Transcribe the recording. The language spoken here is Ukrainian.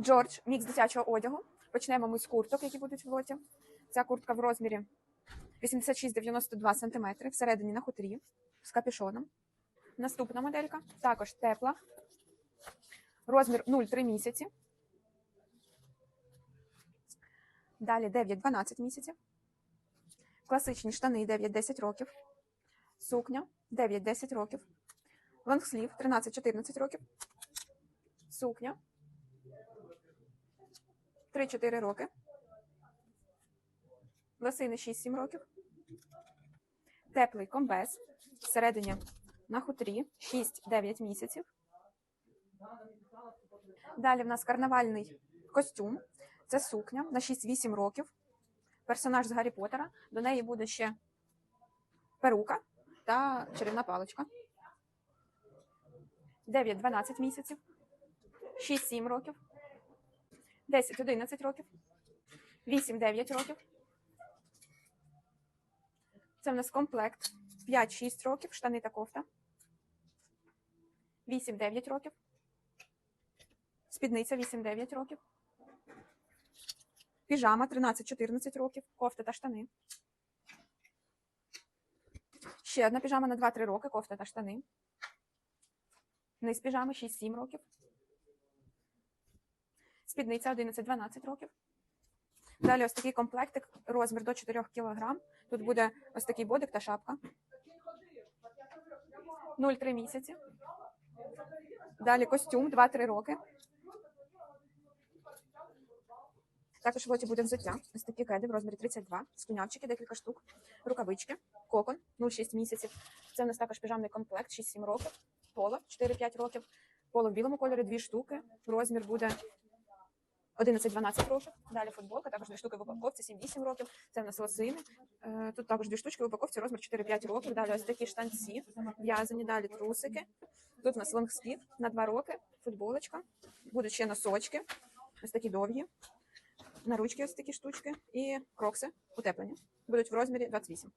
Джордж, мікс дитячого одягу. Почнемо ми з курток, які будуть в лоті. Ця куртка в розмірі 86-92 см, всередині на хутрі з капюшоном. Наступна моделька також тепла. Розмір 0,3 місяці. Далі 9-12 місяців. Класичні штани 9-10 років. Сукня 9-10 років. Лонгслів 13-14 років. Сукня 3-4 роки. Лосини 6-7 років. Теплий комбез. Всередині на хутрі 6-9 місяців. Далі в нас карнавальний костюм. Це сукня на 6-8 років. Персонаж з Гаррі Поттера. До неї буде ще перука та чарівна паличка. 9-12 місяців. 6-7 років. 10-11 років. 8-9 років. Це в нас комплект 5-6 років, штани та кофта. 8-9 років. Спідниця 8-9 років. Піжама 13-14 років. Кофта та штани. Ще одна піжама на 2-3 роки, кофта та штани. Низ піжами 6-7 років. Спідниця 11-12 років. Далі ось такий комплектик, розмір до 4 кг. Тут буде ось такий бодик та шапка. 0,3 місяці. Далі костюм 2-3 роки. Також в лоті буде взуття. Ось такі кеди в розмірі 32, стунявчики, декілька штук, рукавички, кокон 0,6 місяців. Це у нас також піжамний комплект 6-7 років, поло 4-5 років, поло в білому кольорі, дві штуки. Розмір буде 11-12 років. Далі футболка, також дві штуки в упаковці, 7-8 років. Це в нас лосини. Е, Тут також дві штучки в упаковці, розмір 4-5 років. Далі ось такі штанці, в'язані, далі трусики. Тут у нас лонгслів на 2 роки, футболочка. Будуть ще носочки, ось такі довгі. На ручки ось такі штучки і крокси утеплені. Будуть в розмірі 28.